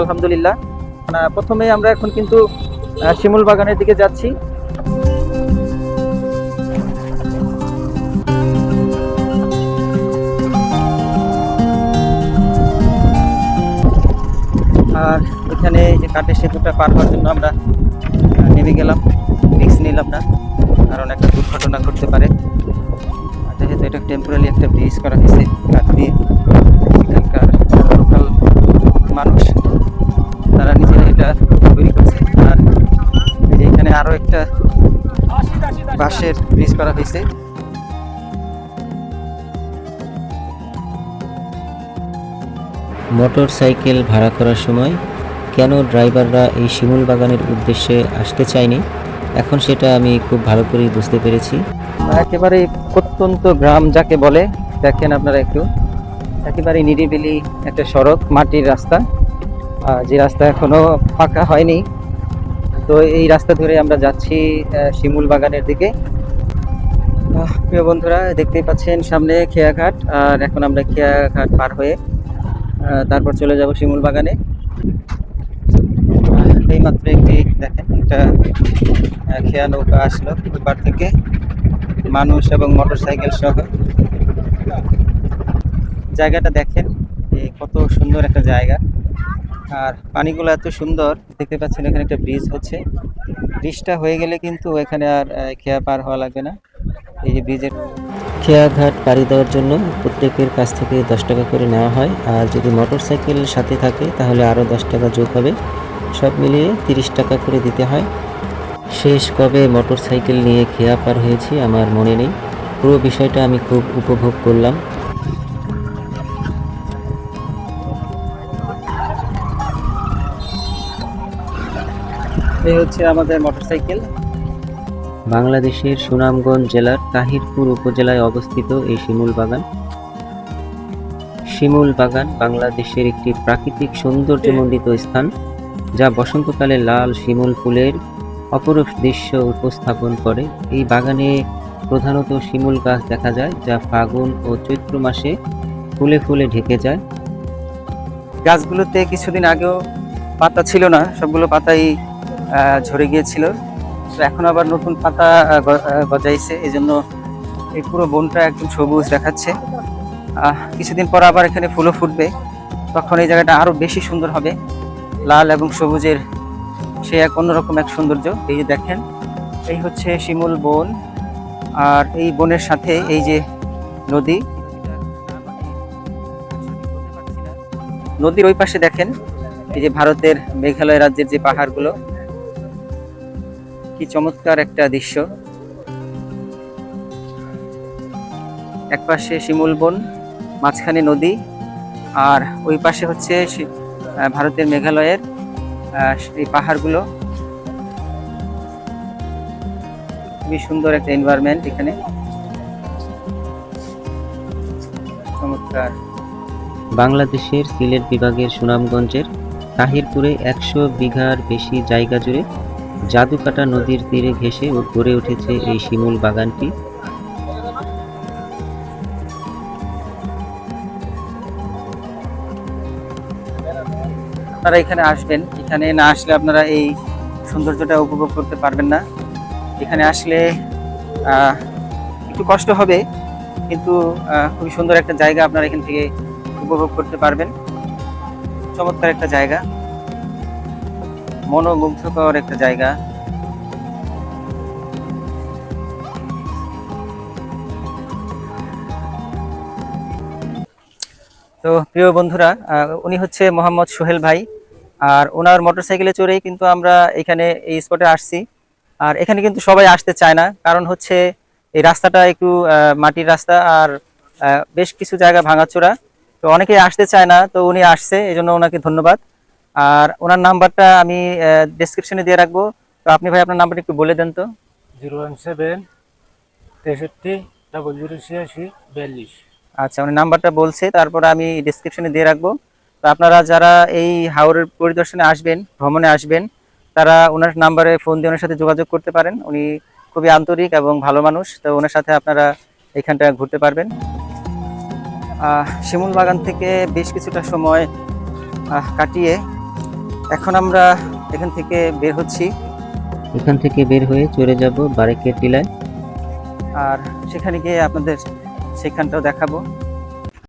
আলহামদুলিল্লাহ। প্রথমে আমরা এখন কিন্তু শিমুল বাগানের দিকে যাচ্ছি। আর এখানে যে কাঠের সেতুটা পার হওয়ার জন্য আমরা নেমে গেলাম। রিক্স নিলাম না, কারণ একটা দুর্ঘটনা ঘটতে পারে। যেহেতু এটা টেম্পোরারি একটা ব্রিজ করা হয়েছে, কাঠ দিয়ে, এখানকার লোকাল মানুষ তারা নিজেরা এটা তৈরি করছে আর এই আরও একটা বাঁশের ব্রিজ করা হয়েছে। মোটর সাইকেল ভাড়া করার সময় কেন ড্রাইভাররা এই শিমুল বাগানের উদ্দেশ্যে আসতে চায়নি? এখন সেটা আমি খুব ভালো করেই বুঝতে পেরেছি। একেবারে প্রত্যন্ত গ্রাম যাকে বলে দেখেন আপনারা একটু। একেবারে নিরিবিলি একটা সড়ক মাটির রাস্তা। যে রাস্তা এখনও ফাঁকা হয়নি তো এই রাস্তা ধরে আমরা যাচ্ছি শিমুল বাগানের দিকে। প্রিয় বন্ধুরা, দেখতেই পাচ্ছেন সামনে খেয়াঘাট, আর এখন আমরা খেয়াঘাট পার হয়ে তারপর চলে যাব শিমুল বাগানে। এই মাত্র একটি, দেখেন, একটা খেয়া নৌকা আসলো পার থেকে। মানুষ এবং মোটরসাইকেল সহ। জায়গাটা দেখেন কত সুন্দর একটা জায়গা। আর পানিগুলো এত সুন্দর, দেখতে পাচ্ছেন এখানে একটা ব্রিজ হচ্ছে। ব্রিজটা হয়ে গেলে কিন্তু এখানে আর খেয়া পার হওয়া লাগবে না। এই যে ব্রিজের খেয়াঘাট পাড়ি দেওয়ার জন্য প্রত্যেকের কাছ থেকে দশ টাকা করে নেওয়া হয়। আর যদি মোটর সাইকেল সাথে থাকে, তাহলে আরও দশ টাকা যোগ হবে। সব মিলিয়ে তিরিশ টাকা করে দিতে হয়। শেষ কবে মোটর সাইকেল নিয়ে খেয়া পার হয়েছি আমার মনে নেই। পুরো বিষয়টা আমি খুব উপভোগ করলাম। এই হচ্ছে আমাদের মোটরসাইকেল। বাংলাদেশের সুনামগঞ্জ জেলার তাহিরপুর উপজেলায় অবস্থিত এই শিমুল বাগান। শিমুল বাগান বাংলাদেশের একটি প্রাকৃতিক সৌন্দর্যমণ্ডিত স্থান, যা বসন্তকালে লাল শিমুল ফুলের অপরূপ দৃশ্য উপস্থাপন করে। এই বাগানে প্রধানত শিমুল গাছ দেখা যায়, যা ফাগুন ও চৈত্র মাসে ফুলে ফুলে ঢেকে যায়। গাছগুলোতে কিছুদিন আগেও পাতা ছিল না, সবগুলো পাতাই ঝরে গিয়েছিল। তো এখন আবার নতুন পাতা গজাইছে। এই জন্য এই পুরো বনটা একদম সবুজ দেখাচ্ছে। কিছুদিন পর আবার এখানে ফুলও ফুটবে। তখন এই জায়গাটা আরও বেশি সুন্দর হবে। লাল এবং সবুজের সে এক অন্যরকম এক সৌন্দর্য। এই যে দেখেন, এই হচ্ছে শিমুল বন। আর এই বনের সাথে এই যে নদী। নদীর ওই পাশে দেখেন, এই যে ভারতের মেঘালয় রাজ্যের যে পাহাড়গুলো। কি চমৎকার একটা দৃশ্য। এক পাশে শিমুল বন, মাঝখানে নদী, আর ওই পাশে হচ্ছে ভারতের মেঘালয়ের এই পাহাড়গুলো। খুবই সুন্দর একটা এনভায়রনমেন্ট এখানে। চমৎকার। বাংলাদেশের সিলেট বিভাগের সুনামগঞ্জের তাহিরপুরে একশো বিঘার বেশি জায়গা জুড়ে জাদুকাটা নদীর তীরে ও গড়ে উঠেছে এই শিমুল বাগানটি। আপনারা এখানে আসবেন। এখানে না আসলে আপনারা এই সৌন্দর্যটা উপভোগ করতে পারবেন না। এখানে আসলে একটু কষ্ট হবে, কিন্তু খুবই সুন্দর একটা জায়গা আপনারা এখান থেকে উপভোগ করতে পারবেন। চমৎকার একটা জায়গা। মনোমুগ্ধকর একটা জায়গা। তো প্রিয় বন্ধুরা উনি হচ্ছে মোহাম্মদ সোহেল ভাই, আর ওনার মোটরসাইকেলে চড়েই কিন্তু আমরা এখানে এই স্পটে আসছি। আর এখানে কিন্তু সবাই আসতে চায় না, কারণ হচ্ছে এই রাস্তাটা একটু মাটির রাস্তা আর বেশ কিছু জায়গা ভাঙাচোরা। তো অনেকেই আসতে চায় না, তো উনি আসছে এই জন্য ওনাকে ধন্যবাদ। আর ওনার নাম্বারটা আমি ডেসক্রিপশনে দিয়ে রাখব। তো আপনি ভাই আপনার নাম্বারটা একটু বলে দেন তো। জিরো ওয়ান সেভেন তেষট্টি ডাবল জিরো ছিয়াশি বিয়াল্লিশ। আচ্ছা উনি নাম্বারটা বলছে তারপর আমি ডিসক্রিপশনে দিয়ে রাখব। তো আপনারা যারা এই হাওরের পরিদর্শনে আসবেন ভ্রমণে আসবেন তারা ওনার নাম্বারে ফোন দিয়ে ওনার সাথে যোগাযোগ করতে পারেন। উনি খুবই আন্তরিক এবং ভালো মানুষ তো ওনার সাথে আপনারা এখানটা ঘুরতে পারবেন। শিমুল বাগান থেকে বেশ কিছুটা সময় কাটিয়ে এখন আমরা এখান থেকে বের হচ্ছি। এখান থেকে বের হয়ে চলে যাব বারেকের টিলায়। আর সেখানে গিয়ে আপনাদের সেখানটাও দেখাবো।